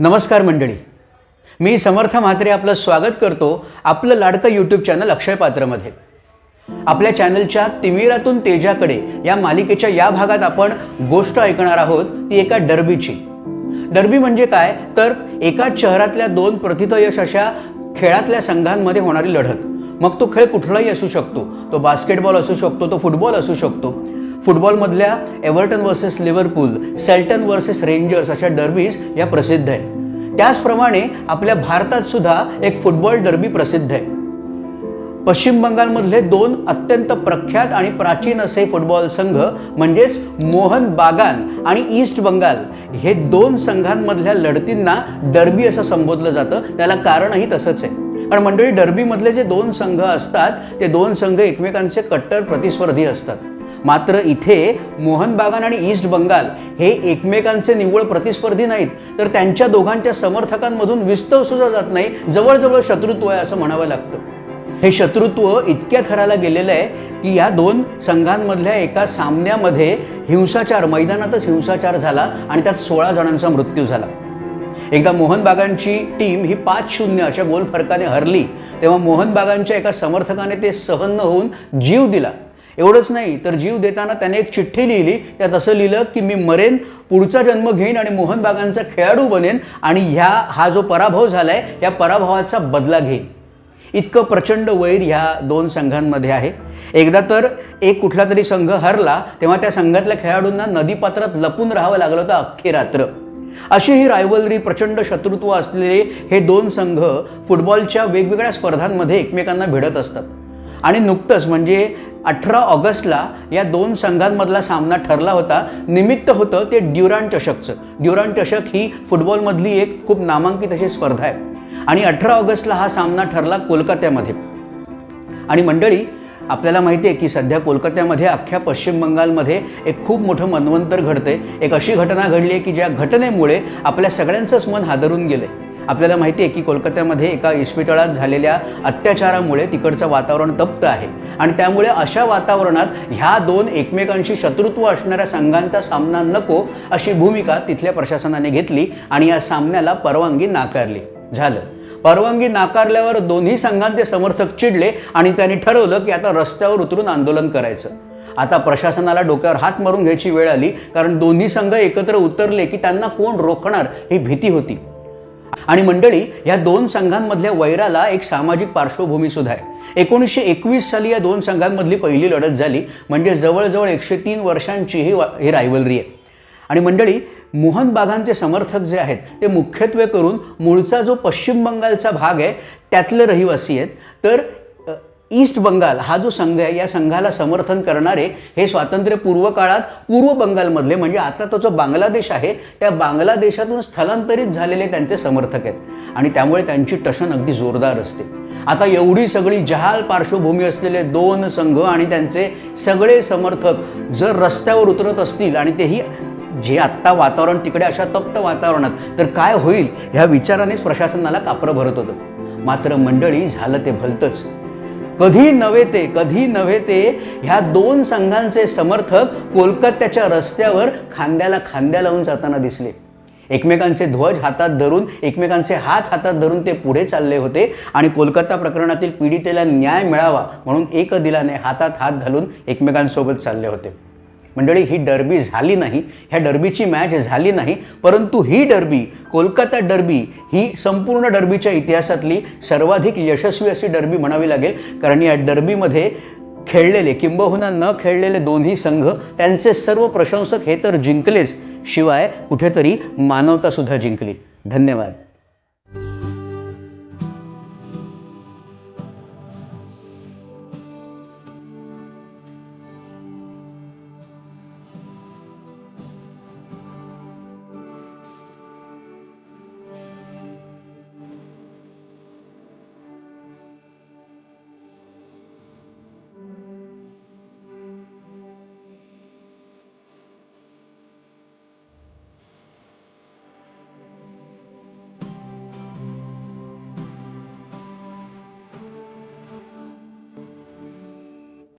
नमस्कार मंडळी. मी समर्थ म्हात्रे आपलं स्वागत करतो आपलं लाडकं यूट्यूब चॅनल अक्षय पात्रमध्ये. आपल्या चॅनलच्या तिमिरातून तेजाकडे या मालिकेच्या या भागात आपण गोष्ट ऐकणार आहोत ती एका डर्बीची. डर्बी म्हणजे काय? तर एकाच शहरातल्या दोन प्रतिथयश अशा खेळातल्या संघांमध्ये होणारी लढत. मग तो खेळ कुठलाही असू शकतो. तो बास्केटबॉल असू शकतो तो फुटबॉल असू शकतो. फुटबॉलमधल्या Everton versus Liverpool Celtic versus Rangers अशा डर्बीज या प्रसिद्ध आहेत. त्याचप्रमाणे आपल्या भारतात सुद्धा एक फुटबॉल डर्बी प्रसिद्ध आहे. पश्चिम बंगालमधले दोन अत्यंत प्रख्यात आणि प्राचीन असे फुटबॉल संघ म्हणजेच मोहन बागान आणि ईस्ट बंगाल हे दोन संघांमधल्या लढतींना डर्बी असं संबोधलं जातं. त्याला कारणही तसंच आहे. कारण मंडळी डर्बीमधले जे दोन संघ असतात ते दोन संघ एकमेकांचे कट्टर प्रतिस्पर्धी असतात. मात्र इथे मोहन बागान आणि ईस्ट बंगाल हे एकमेकांचे निव्वळ प्रतिस्पर्धी नाहीत. तर त्यांच्या दोघांच्या समर्थकांमधून विस्तव सुद्धा जात नाही जवळजवळ शत्रुत्व आहे असं म्हणावं लागतं. हे शत्रुत्व इतक्या थराला गेलेलं आहे की या दोन संघांमधल्या एका सामन्यामध्ये हिंसाचार मैदानातच हिंसाचार झाला आणि त्यात सोळा जणांचा मृत्यू झाला. एकदा मोहन बागांची टीम ही पाच शून्य अशा गोल फरकाने हरली तेव्हा मोहन बागांच्या एका समर्थकाने ते सहन होऊन जीव दिला. एवढंच नाही तर जीव देताना त्याने एक चिठ्ठी लिहिली त्यात असं लिहिलं की मी मरेन पुढचा जन्म घेईन आणि मोहन बागांचा खेळाडू बनेन आणि ह्या हा जो पराभव झाला आहे या पराभवाचा बदला घेईन. इतकं प्रचंड वैर ह्या दोन संघांमध्ये आहे. एकदा तर एक कुठला तरी संघ हरला तेव्हा त्या संघातल्या खेळाडूंना नदीपात्रात लपून राहावं लागलं होतं अख्खी रात्र. अशी ही रायवलरी प्रचंड शत्रुत्व असलेले हे दोन संघ फुटबॉलच्या वेगवेगळ्या स्पर्धांमध्ये एकमेकांना भिडत असतात. आणि नुकतंच म्हणजे अठरा ऑगस्टला या दोन संघांमधला सामना ठरला होता. निमित्त होतं ते ड्युरान चषकचं. ड्युरान चषक ही फुटबॉलमधली एक खूप नामांकित अशी स्पर्धा आहे. आणि अठरा ऑगस्टला हा सामना ठरला कोलकात्यामध्ये. आणि मंडळी आपल्याला माहिती आहे की सध्या कोलकात्यामध्ये अख्ख्या पश्चिम बंगालमध्ये एक खूप मोठं मनवंतर घडतंय. एक अशी घटना घडली आहे की ज्या घटनेमुळे आपल्या सगळ्यांचंच मन हादरून गेलं आहे आपल्याला माहिती आहे की कोलकात्यामध्ये एका इस्पितळात झालेल्या अत्याचारामुळे तिकडचं वातावरण तप्त आहे. आणि त्यामुळे अशा वातावरणात ह्या दोन एकमेकांशी शत्रुत्व असणाऱ्या संघांचा सामना नको अशी भूमिका तिथल्या प्रशासनाने घेतली आणि या सामन्याला परवानगी नाकारली. झालं. परवानगी नाकारल्यावर दोन्ही संघांचे समर्थक चिडले आणि त्यांनी ठरवलं की आता रस्त्यावर उतरून आंदोलन करायचं. आता प्रशासनाला डोक्यावर हात मारून घ्यायची वेळ आली कारण दोन्ही संघ एकत्र उतरले की त्यांना कोण रोखणार ही भीती होती. आणि मंडळी या दोन संघांमधल्या वैराला एक सामाजिक पार्श्वभूमी सुद्धा आहे. एकोणीसशे एकवीस साली या दोन संघांमधली पहिली लढत झाली म्हणजे जवळजवळ एकशे तीन वर्षांची ही वा- ही रायवलरी आहे. आणि मंडळी मोहन बागांचे समर्थक जे आहेत ते मुख्यत्वे करून मूळचा जो पश्चिम बंगालचा भाग आहे त्यातले रहिवासी आहेत. तर ईस्ट बंगाल हा जो संघ आहे या संघाला समर्थन करणारे हे स्वातंत्र्यपूर्व काळात पूर्व बंगालमधले म्हणजे आता तो जो बांगलादेश आहे त्या बांगलादेशातून स्थलांतरित झालेले त्यांचे समर्थक आहेत. आणि त्यामुळे त्यांची टशन अगदी जोरदार असते. आता एवढी सगळी जहाल पार्श्वभूमी असलेले दोन संघ आणि त्यांचे सगळे समर्थक जर रस्त्यावर उतरत असतील आणि तेही जे आत्ता वातावरण तिकडे अशा तप्त वातावरणात तर काय होईल ह्या विचारानेच प्रशासनाला कापरं भरत होतं. मात्र मंडळी झालं ते भलतंच. कधी नव्हे ते कधी नव्हे ते ह्या दोन संघांचे समर्थक कोलकात्याच्या रस्त्यावर खांद्याला खांद्या लावून जाताना दिसले. एकमेकांचे ध्वज हातात धरून एकमेकांचे हात हातात धरून ते पुढे चालले होते आणि कोलकाता प्रकरणातील पीडितेला न्याय मिळावा म्हणून एक दिलाने हातात हात घालून एकमेकांसोबत चालले होते. मंडळी ही डर्बी झाली नाही ह्या डर्बीची मॅच झाली नाही परंतु ही डर्बी कोलकाता डर्बी ही संपूर्ण डर्बीच्या इतिहासातली सर्वाधिक यशस्वी अशी डर्बी म्हणावी लागेल. कारण या डर्बीमध्ये खेळलेले किंबहुना न खेळलेले दोन्ही संघ त्यांचे सर्व प्रशंसक हे तर जिंकलेच. शिवाय कुठेतरी मानवतासुद्धा जिंकली. धन्यवाद.